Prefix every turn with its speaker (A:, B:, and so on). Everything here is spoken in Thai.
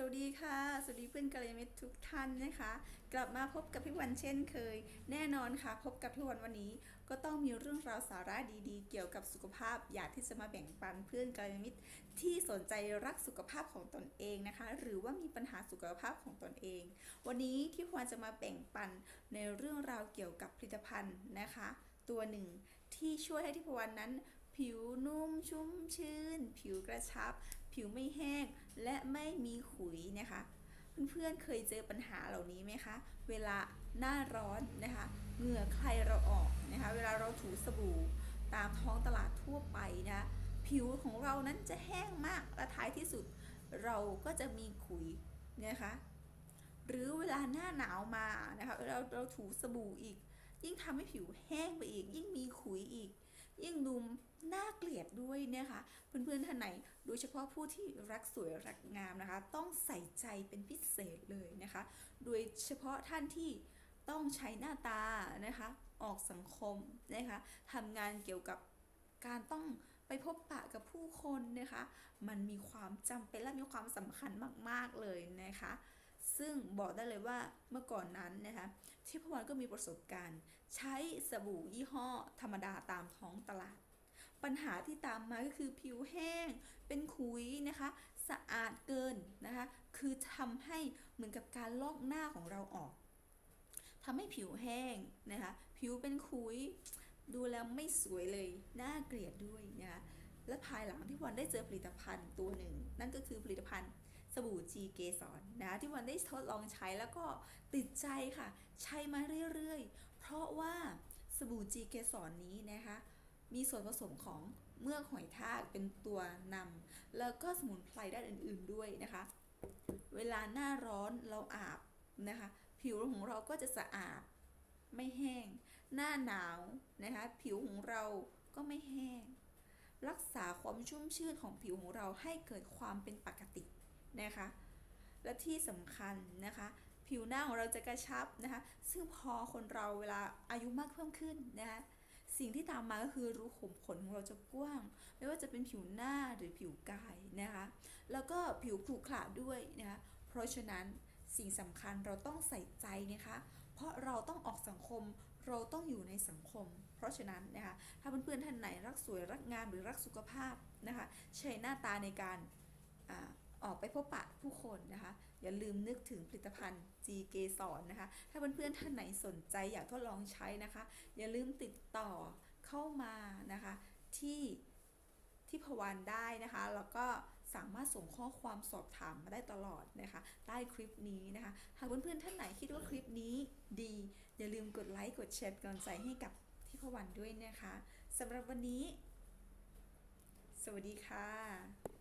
A: สวัสดีค่ะ สวัสดีเพื่อนกัลยาณมิตรทุกท่านนะคะ กลับมาพบกับพี่วันเช่นเคย แน่นอนค่ะ พบกับพี่วันวันนี้ ก็ต้องมีเรื่องราวสาระดีๆ เกี่ยวกับสุขภาพ อยากที่จะมาแบ่งปันเพื่อนกัลยาณมิตรที่สนใจรักสุขภาพของตนเองนะคะ หรือว่ามีปัญหาสุขภาพของตนเอง วันนี้ที่พวันจะมาแบ่งปันในเรื่องราวเกี่ยวกับผลิตภัณฑ์นะคะ ตัวหนึ่งที่ช่วยให้ทิพวรรณนั้นผิวนุ่มชุ่มชื่น ผิวกระชับ ผิวไม่แห้ง และไม่มีขุยนะคะเพื่อนๆเคยเจอปัญหาเหล่านี้ไหมคะ เวลาหน้าร้อนนะคะ เหงื่อใครเราออกนะคะ เวลาเราถูสบู่ตามท้องตลาดทั่วไปนะ ผิวของเรานั้นจะแห้งมาก และท้ายที่สุดเราก็จะมีขุยนะคะ หรือเวลาหน้าหนาวมานะคะ เราเราถูสบู่อีก ยิ่งทำให้ผิวแห้งไปอีก ยิ่งมีขุยอีก ยิ่งดูน่าเกลียดด้วยนะคะเพื่อนๆท่านไหนโดยเฉพาะผู้ที่รักสวยรักงามนะคะ ต้องใส่ใจเป็นพิเศษเลยนะคะ โดยเฉพาะท่านที่ต้องใช้หน้าตานะคะ ออกสังคมนะคะทำงานเกี่ยวกับการต้องไปพบปะกับผู้คนนะคะ มันมีความจำเป็นและมีความสำคัญมาก ๆ เลยนะคะ ซึ่งบอกได้เลยว่าเมื่อก่อนนั้นนะคะที่พวันก็มีประสบการณ์ ใช้สบู่ยี่ห้อธรรมดาตามท้องตลาด ปัญหาที่ตามมาก็คือผิวแห้ง เป็นขุยนะคะ สะอาดเกินนะคะ คือทำให้เหมือนกับการลอกหน้าของเราออกทำให้ผิวแห้งนะคะ ผิวเป็นขุย ดูแล้วไม่สวยเลย น่าเกลียดด้วยนะคะและภายหลังที่วันได้เจอผลิตภัณฑ์ตัวหนึ่ง นั่นก็คือผลิตภัณฑ์ บู่จีเกสรนะที่วันได้ทดลองใช้แล้วก็ติดใจค่ะ ใช้มาเรื่อยๆ เพราะว่าสบู่จีเกสรนี้นะคะ มีส่วนผสมของเมือกหอยทากเป็นตัวนำแล้วก็สมุนไพรด้านอื่นๆด้วยนะคะ เวลาหน้าร้อนเราอาบนะคะ ผิวของเราก็จะสะอาดไม่แห้ง หน้าหนาวนะคะ ผิวของเราก็ไม่แห้ง รักษาความชุ่มชื่นของผิวของเราให้เกิดความเป็นปกติ นะคะ และที่สำคัญนะคะ ผิวหน้าของเราจะกระชับนะคะ ซึ่งพอคนเราเวลาอายุมากเพิ่มขึ้นนะคะสิ่งที่ตามมาก็คือรูขุมขนของเราจะกว้าง ไม่ว่าจะเป็นผิวหน้าหรือผิวกายนะคะ แล้วก็ผิวขรุขระด้วยนะคะ เพราะฉะนั้นสิ่งสำคัญเราต้องใส่ใจนะคะ เพราะเราต้องออกสังคม เราต้องอยู่ในสังคม เพราะฉะนั้นนะคะ ถ้าเพื่อนๆท่านไหนรักสวยรักงามหรือรักสุขภาพนะคะ ใช้หน้าตาในการ ออกไปพบปะผู้คนนะคะ อย่าลืมนึกถึงผลิตภัณฑ์ G เกสรนะคะ ถ้าเพื่อนๆท่านไหนสนใจอยากทดลองใช้นะคะ อย่าลืมติดต่อเข้ามานะคะที่ที่พวันได้นะคะ แล้วก็สามารถส่งข้อความสอบถามมาได้ตลอดนะคะ ใต้คลิปนี้นะคะ หากเพื่อนๆท่านไหนคิดว่าคลิปนี้ดี อย่าลืมกดไลค์กดแชร์กำลังใจให้กับที่พวันด้วยนะคะสำหรับวันนี้ สวัสดีค่ะ